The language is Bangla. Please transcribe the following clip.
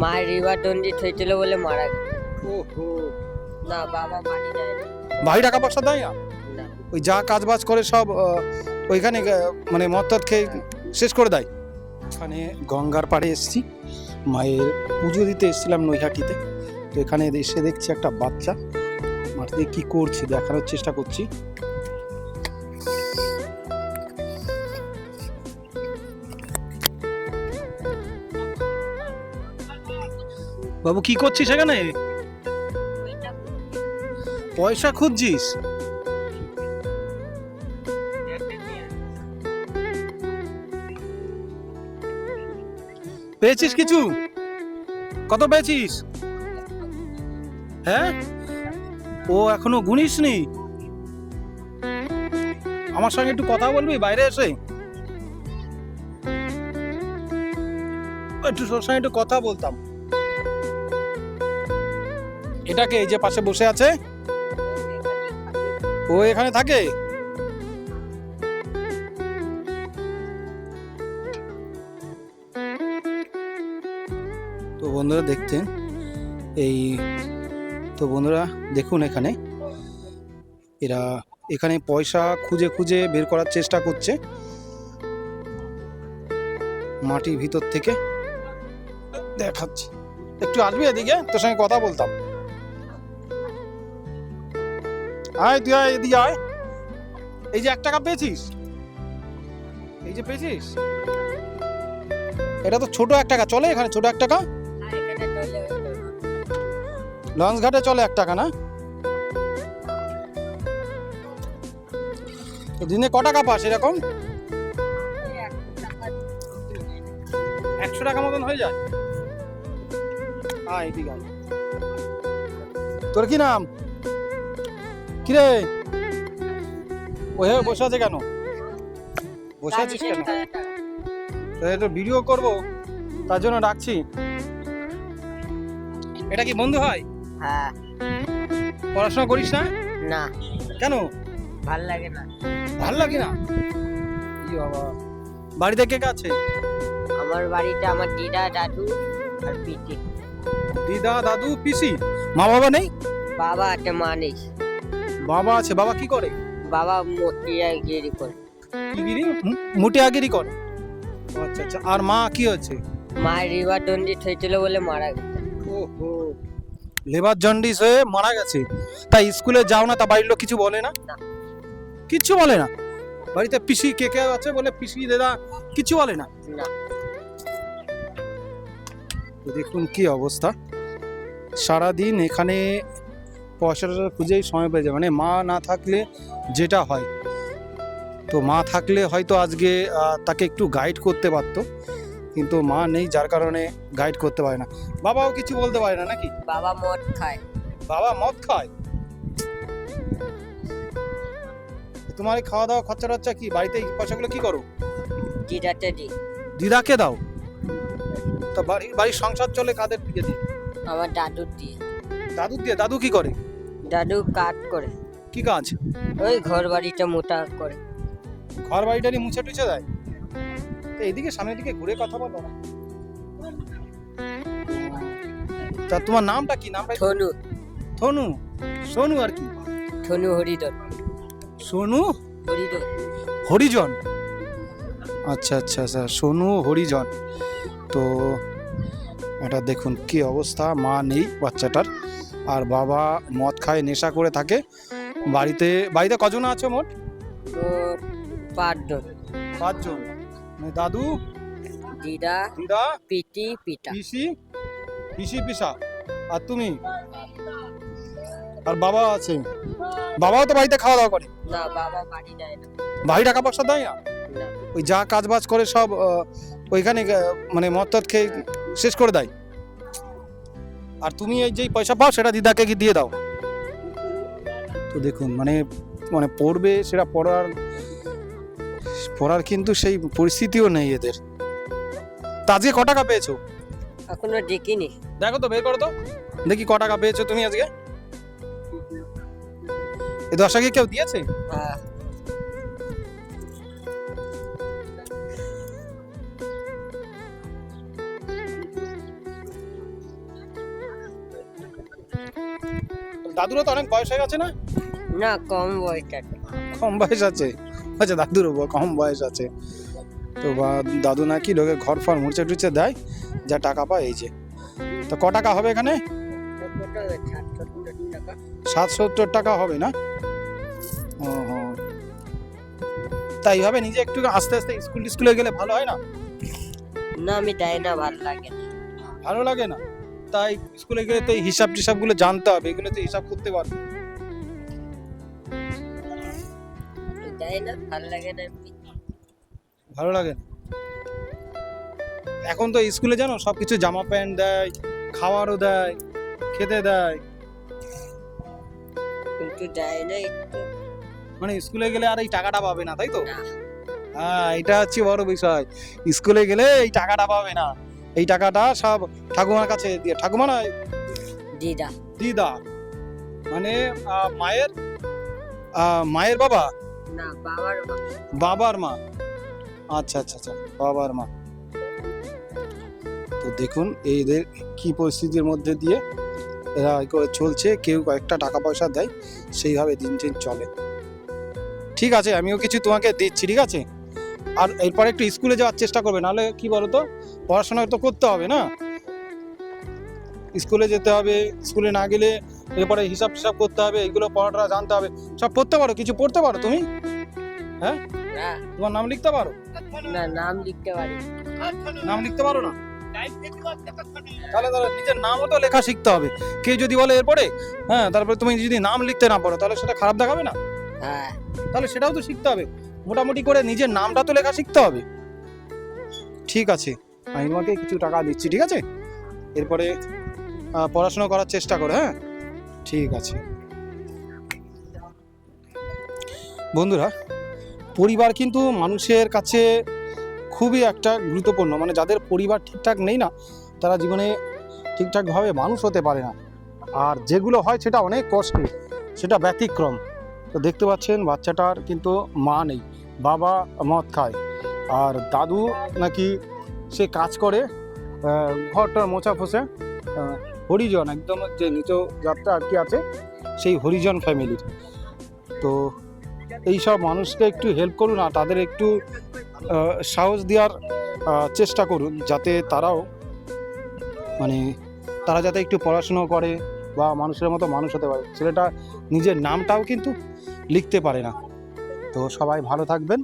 মায়ের রিভার দণ্ডিত হয়েছিল বলে মারা গেছে ওহো। না বাবা বাড়ি যায় না। ভাই টাকা পয়সা দেয় না? ওই যা কাজ বাজ করে সব ওইখানে মানে মদ টদ খেয়ে শেষ করে দেয়। এখানে গঙ্গার পাড়ে এসেছি। মায়ের পুজো দিতে এসেছিলাম নৈহাটিতে। তো এখানে এসে দেখছি একটা বাচ্চা। মাটিতে কি করছে দেখানোর চেষ্টা করছি। বাবু, কি করছিস এখানে? পয়সা খুঁজছিস? পেয়েছিস কিছু? কত পেয়েছিস? হ্যাঁ? ও এখনও গুনিস নি আমার সঙ্গে একটু কথা বলবি, বাইরে এসে? একটু তোর সঙ্গে একটু কথা বলতাম। এটাকে এই যে পাশে বসে আছে? ও এখানে থাকে? তো বন্ধুরা দেখতেন এই, তো বন্ধুরা দেখুন এখানে, এরা এখানে পয়সা খুঁজে খুঁজে বের করার চেষ্টা করছে। মাটির ভিতর থেকে দেখাচ্ছি। একটু আসবি এদিকে? তোর সঙ্গে কথা বলতাম। আয়, তুই আয়, এদিকে আয়। এই যে এক টাকা পেয়েছিস? এই যে পেয়েছিস? এটা তো ছোট এক টাকা, চলে এখানে ছোট এক টাকা। লঞ্চ ঘাটে চলে এক টাকা, না? দিনে ক টাকা পাস এরকম? একশো টাকা মতন হয়ে যায়। হ্যাঁ ঠিক তোর কি নাম? কিরে? ওহে বসে আছে কেন? বসে আছিস কেন? একটু ভিডিও করব তার জন্য ডাকছি। এটা কি বন্ধু হয়? হ্যাঁ। পড়াশোনা করিস না? না। কেন? ভালো লাগে না। ভালো লাগে না? কি বাবা। বাড়িতে কে কে আছে? আমার বাড়িতে আমার দিদা দাদু আর পিটি দিদা দাদু পিসি? মা বাবা নেই? বাবা আছে মা নেই। বাবা আছে বাবা কি করে? বাবা মতিয়ায় গিরি করে। কি গিরি মুটে আগেরই করে? আচ্ছা আচ্ছা আর মা কি হচ্ছে মায়ের রিভার দণ্ডিত হয়েছিল বলে মারা গেছে। ওহো লেবার জন্ডিস হয়ে মারা গেছে? তাই স্কুলে যাও না তা বাড়ির লোক কিছু বলে না। কিচ্ছু বলে না? বাড়িতে পিসি কে কে আছে বলে পিসি দাদা কিছু বলে না? দেখুন কি অবস্থা। সারাদিন এখানে পয়সাটা খুঁজেই সময় পেয়ে যায়। মানে মা না থাকলে যেটা হয়। তো মা থাকলে হয়তো আজকে তাকে একটু গাইড করতে পারতো। কিন্তু মা নেই যার কারণে গাইড করতে পারে না। বাবাও কিছু বলতে পারে না নাকি? বাবা মদ খায়। বাবা মদ খায়? তোমার এই খাওয়া দাওয়া খরচা টরচা কি? বাড়িতে এই পয়সাগুলো কি করো? দিদাতে দি দিদাকে দাও। তা বাড়ি বাড়ির সংসার চলে কাদের দিকে দিয়ে? আমার দাদুর দিয়ে। দাদু দিয়ে দাদু কি করে? দাদু কাজ করে। কি কাজ? ওই ঘর বাড়িটা মোটা করে। ঘর বাড়িটারি মুছে টুছে দেয়? তো এইদিকে সামনের দিকে ঘুরে কথা বলো। না তা তোমার নামটা কি? নামটা থনু থনু সোনু আর কি? থনু হরিদর সোনু? হরিদর হরিজন? আচ্ছা আচ্ছা আচ্ছা সোনু হরিজন। তো এটা দেখুন কি অবস্থা মা নেই বাচ্চাটার। আর বাবা মদ খায় নেশা করে থাকে। বাড়িতে বাড়িতে কজন আছে মোট? পাঁচজন। পাঁচজন। মানে দাদু দিদা দিদা পিটি পিতা পিসি পিসি পিসা। আর তুমি? আর বাবা আছে? বাবাও তো বাড়িতে খাওয়া দাওয়া করে? না বাবা বাড়ি যায় না। ভাই টাকা পয়সা দেয় না? ওই যা কাজ বাজ করে সব ওইখানে মানে মদ খেয়ে শেষ করে দেয়? আর তুমি এই যেই পয়সা পাও সেটা দিদাকে কি দিয়ে দাও। তো দেখুন মানে মানে পড়বে সেটা পড়ার পড়ার কিন্তু সেই পরিস্থিতিও নেই এদের। তা আজকে ক টাকা পেয়েছ? এখনও দেখিনি। দেখো তো বের করো তো। দেখি ক টাকা পেয়েছ তুমি আজকে। এই দশ টাকা কেউ দিয়েছে? হ্যাঁ। দাদুরও তো অনেক বয়স হয়ে গেছে না? না কম বয়সটাতে কম বয়স আছে? আচ্ছা দাদুরও ব- কম বয়স আছে। তো দাদু নাকি লোকে ঘর ফর মুড়ছে টুচে দেয় যা টাকা পায় এই যে। তো ক টাকা হবে এখানে? সাত সত্তর টাকা হবে না? ও। তাই হবে নিজে একটু আস্তে আস্তে স্কুল স্কুলে গেলে ভালো হয় না? না আমি যাই না ভালো লাগে না। ভালো লাগে না? তাই স্কুলে গেলে তো হিসাব টিসাবগুলো জানতে হবে এগুলো তো হিসাব করতে পারবে। ভালো লাগে না ভালো লাগে না। এখন তো স্কুলে জানো সব কিছু জামা প্যান্ট দেয় খাওয়ারও দেয় খেতে দেয়। কিন্তু যাই না একটু। মানে স্কুলে গেলে আর এই টাকাটা পাবে না তাই তো? হ্যাঁ এটা হচ্ছে বড় বিষয়। স্কুলে গেলে এই টাকাটা পাবে না। এই টাকাটা সব ঠাকুমার কাছে দিয়ে ঠাকুমা না দিদা। দিদা। মানে মায়ের মায়ের বাবা? না বাবার মা। বাবার মা। আচ্ছা আচ্ছা আচ্ছা বাবার মা। তো দেখুন এদের কি পরিস্থিতির মধ্যে দিয়ে এরা করে চলছে কেউ কয়েকটা টাকা পয়সা দেয় সেইভাবে দিন দিন চলে। ঠিক আছে আমিও কিছু তোমাকে দিচ্ছি ঠিক আছে? আর এরপরে একটু স্কুলে যাওয়ার চেষ্টা করবে নাহলে কি বলো তো পড়াশোনা তো করতে হবে না? স্কুলে যেতে হবে স্কুলে না গেলে এরপরে হিসাব টিসাব করতে হবে এগুলো পড়াটা জানতে হবে। সব পড়তে পারো? কিছু পড়তে পারো তুমি? হ্যাঁ? তোমার নাম লিখতে পারো? না নাম লিখতে পারি। নাম লিখতে পারো না? তাহলে তাহলে নিজের নামও তো লেখা শিখতে হবে। কেউ যদি বলে এরপরে হ্যাঁ তারপরে তুমি যদি নাম লিখতে না পারো তাহলে সেটা খারাপ দেখাবে না? হ্যাঁ। তাহলে সেটাও তো শিখতে হবে। মোটামুটি করে নিজের নামটা তো লেখা শিখতে হবে। ঠিক আছে। আমি তোমাকে কিছু টাকা দিচ্ছি, ঠিক আছে? এরপরে পড়াশোনা করার চেষ্টা করো হ্যাঁ? ঠিক আছে। বন্ধুরা, পরিবার কিন্তু মানুষের কাছে খুবই একটা গুরুত্বপূর্ণ। মানে যাদের পরিবার ঠিকঠাক নেই না, তারা জীবনে ঠিকঠাকভাবে মানুষ হতে পারে না। আর যেগুলো হয় সেটা অনেক কষ্টে সেটা ব্যতিক্রম। তো দেখতে পাচ্ছেন, বাচ্চাটার কিন্তু মা নেই, বাবা মদ খায়। আর দাদু নাকি সে কাজ করে ঘরটার মোচা ফোসে হরিজন, একদম যে নিচ যাত্রা আর কি আছে, সেই হরিজন ফ্যামিলির তো এই সব মানুষকে একটু হেল্প করুন আর তাদের একটু সাহস দেওয়ার চেষ্টা করুন যাতে তারাও মানে তারা যাতে একটু পড়াশুনো করে বা মানুষের মতো মানুষ হতে পারে। ছেলেটা নিজের নামটাও কিন্তু লিখতে পারে না। তো সবাই ভালো থাকবেন।